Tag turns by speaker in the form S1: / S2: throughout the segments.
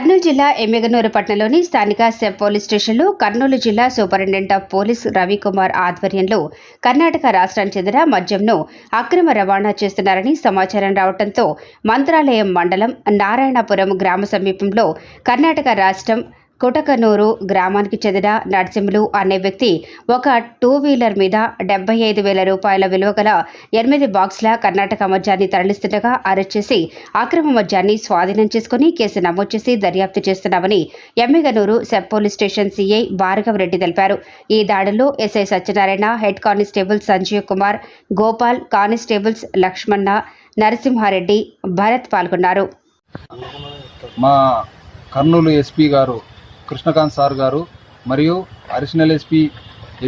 S1: కర్నూలు జిల్లా ఎమ్మిగనూరు పట్టణంలోని స్థానిక సెబ్ పోలీస్ స్టేషన్లో కర్నూలు జిల్లా సూపరింటెండెంట్ ఆఫ్ పోలీస్ రవికుమార్ ఆధ్వర్యంలో కర్ణాటక రాష్ట్రానికి చెందిన మద్యంను అక్రమ రవాణా చేస్తున్నారని సమాచారం రావడంతో మంత్రాలయం మండలం నారాయణపురం గ్రామ సమీపంలో కర్ణాటక రాష్ట్రం కుటకనూరు గ్రామానికి చెందిన నరసింహులు అనే వ్యక్తి ఒక టూ వీలర్ మీద డెబ్బై ఐదు వేల రూపాయల విలువ గల ఎనిమిది బాక్సుల కర్ణాటక మద్యాన్ని తరలిస్తుండగా అరెస్ట్ చేసి అక్రమ మద్యాన్ని స్వాధీనం చేసుకుని కేసు నమోదు చేసి దర్యాప్తు చేస్తున్నామని Emmiganur sub police station CI Bhargav Reddy తెలిపారు. ఈ దాడుల్లో SI Satyanarayana head constable Sanjeev Kumar Gopal constables Lakshmana Narasimhareddy Bharat పాల్గొన్నారు.
S2: మా కర్నూలు ఎస్పీ గారు కృష్ణకాంత్ సార్ గారు మరియు additional SP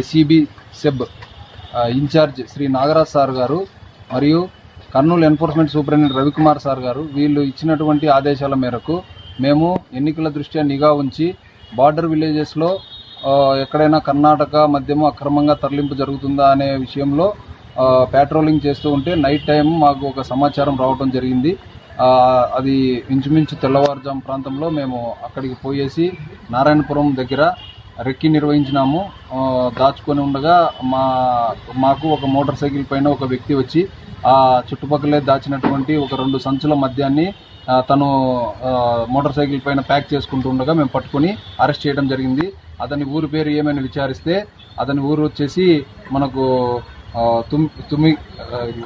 S2: SEB SEB incharge Shri Nagaraj sir గారు మరియు Kurnool enforcement superintendent Ravikumar sir గారు. వీళ్ళు ఇచ్చినటువంటి ఆదేశాల మేరకు మేము ఎన్నికల దృష్ట్యా నిఘా ఉంచి బార్డర్ విలేజెస్లో ఎక్కడైనా కర్ణాటక మద్యము అక్రమంగా తరలింపు జరుగుతుందా అనే విషయంలో పెట్రోలింగ్ చేస్తూ ఉంటే నైట్ టైం మాకు ఒక సమాచారం రావడం జరిగింది. అది ఇంచుమించు తెల్లవారుజాము ప్రాంతంలో మేము అక్కడికి పోయేసి నారాయణపురం దగ్గర రెక్కి నిర్వహించినాము. దాచుకొని ఉండగా మా మాకు ఒక మోటార్ సైకిల్ పైన ఒక వ్యక్తి వచ్చి ఆ చుట్టుపక్కలే దాచినటువంటి ఒక రెండు సంచుల మద్యాన్ని తను మోటార్ సైకిల్ పైన ప్యాక్ చేసుకుంటూ ఉండగా మేము పట్టుకొని అరెస్ట్ చేయడం జరిగింది. అతని ఊరి పేరు ఏమైనా విచారిస్తే అతని ఊరు వచ్చేసి మనకు తుమ్ తుమి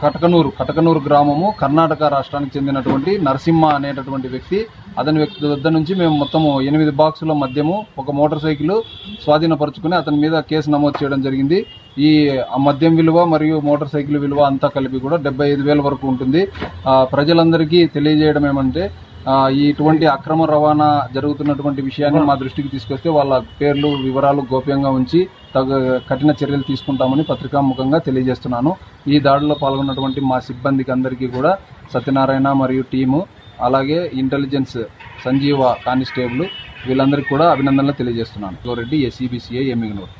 S2: కటకనూరు కటకనూరు గ్రామము కర్ణాటక రాష్ట్రానికి చెందినటువంటి నరసింహ అనేటటువంటి వ్యక్తి. అతని వ్యక్తి వద్ద నుంచి మేము మొత్తము ఎనిమిది బాక్సుల మద్యము ఒక మోటార్ సైకిల్ స్వాధీనపరుచుకుని అతని మీద కేసు నమోదు చేయడం జరిగింది. ఈ ఆ మద్యం విలువ మరియు మోటార్ సైకిల్ విలువ అంతా కలిపి కూడా డెబ్బై ఐదు వేల వరకు ఉంటుంది. ప్రజలందరికీ తెలియజేయడం ఏమంటే ఇటువంటి అక్రమ రవాణా జరుగుతున్నటువంటి విషయాన్ని మా దృష్టికి తీసుకొస్తే వాళ్ళ పేర్లు వివరాలు గోప్యంగా ఉంచి తగు కఠిన చర్యలు తీసుకుంటామని పత్రికాముఖంగా తెలియజేస్తున్నాను. ఈ దాడిలో పాల్గొన్నటువంటి మా సిబ్బందికి అందరికీ కూడా సత్యనారాయణ మరియు టీము అలాగే ఇంటెలిజెన్స్ సంజీవ కానిస్టేబుల్ వీళ్ళందరికీ కూడా అభినందనలు తెలియజేస్తున్నాను. గోరెడ్డి ఎస్ఈబిసిఐ ఎమ్మిగనూరు.